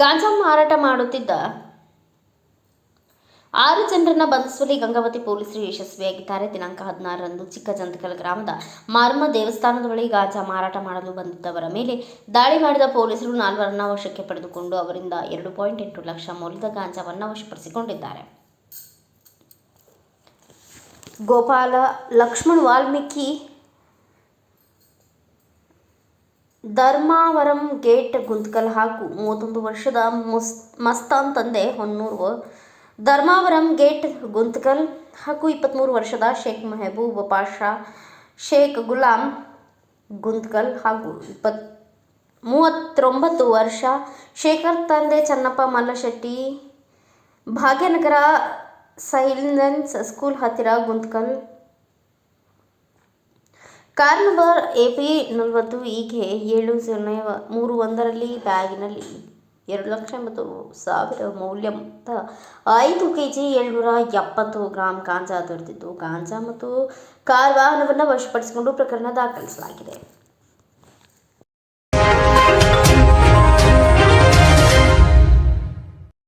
ಗಾಂಜಾ ಮಾರಾಟ ಮಾಡುತ್ತಿದ್ದ ಆರು ಜನರನ್ನ ಬಂಧಿಸುವಲ್ಲಿ ಗಂಗಾವತಿ ಪೊಲೀಸರು ಯಶಸ್ವಿಯಾಗಿದ್ದಾರೆ. ದಿನಾಂಕ ಹದಿನಾರರಂದು ಚಿಕ್ಕಜಂತಕಲ್ ಗ್ರಾಮದ ಮಾರ್ಮ ದೇವಸ್ಥಾನದ ಬಳಿ ಗಾಂಜಾ ಮಾರಾಟ ಮಾಡಲು ಬಂದಿದ್ದವರ ಮೇಲೆ ದಾಳಿ ಮಾಡಿದ ಪೊಲೀಸರು ನಾಲ್ವರನ್ನ ವಶಕ್ಕೆ ಪಡೆದುಕೊಂಡು ಅವರಿಂದ ಎರಡು ಪಾಯಿಂಟ್ ಎಂಟು ಲಕ್ಷ ಮೌಲ್ಯದ ಗಾಂಜಾವನ್ನು ವಶಪಡಿಸಿಕೊಂಡಿದ್ದಾರೆ. ಗೋಪಾಲ ಲಕ್ಷ್ಮಣ್ ವಾಲ್ಮೀಕಿ ಧರ್ಮಾವರಂ ಗೇಟ್ ಗುಂತಕಲ್ ಹಾಗೂ ಮೂವತ್ತೊಂದು ವರ್ಷದ ಮುಸ್, ಮಸ್ತಾನ್ ತಂದೆ ಹೊನ್ನೂರು. ಧರ್ಮಾವರಂ ಗೇಟ್ ಗುಂತಕಲ್ ಹಾಗೂ ಇಪ್ಪತ್ತ್ಮೂರು ವರ್ಷದ ಶೇಖ್ ಮೆಹಬೂಬ್ ಪಾಷಾ, ಶೇಖ್ ಗುಲಾಂ ಗುಂತಕಲ್ ಹಾಗೂ ಇಪ್ಪತ್, ಮೂವತ್ತೊಂಬತ್ತು ವರ್ಷ ಶೇಖರ್ ತಂದೆ ಚನ್ನಪ್ಪ ಮಲ್ಲಶೆಟ್ಟಿ, ಭಾಗ್ಯನಗರ ಸೈಲೆನ್ಸ್ ಸ್ಕೂಲ್ ಹತ್ತಿರ Guntakal car number A P ನಲವತ್ತು ಹೀಗೆ ಏಳು ಸೊನ್ನೆ ಮೂರು ಒಂದರಲ್ಲಿ ಬ್ಯಾಗಿನಲ್ಲಿ ಎರಡು ಲಕ್ಷ ಎಂಬತ್ತು ಸಾವಿರ ಮೌಲ್ಯ ಮೊತ್ತ ಐದು ಕೆ ಜಿ ಏಳ್ನೂರ ಎಪ್ಪತ್ತು ಗ್ರಾಂ ಗಾಂಜಾ ದೊರೆತಿದ್ದು. ಗಾಂಜಾ ಮತ್ತು ಕಾರ್ ವಾಹನವನ್ನು ವಶಪಡಿಸಿಕೊಂಡು ಪ್ರಕರಣ ದಾಖಲಿಸಲಾಗಿದೆ.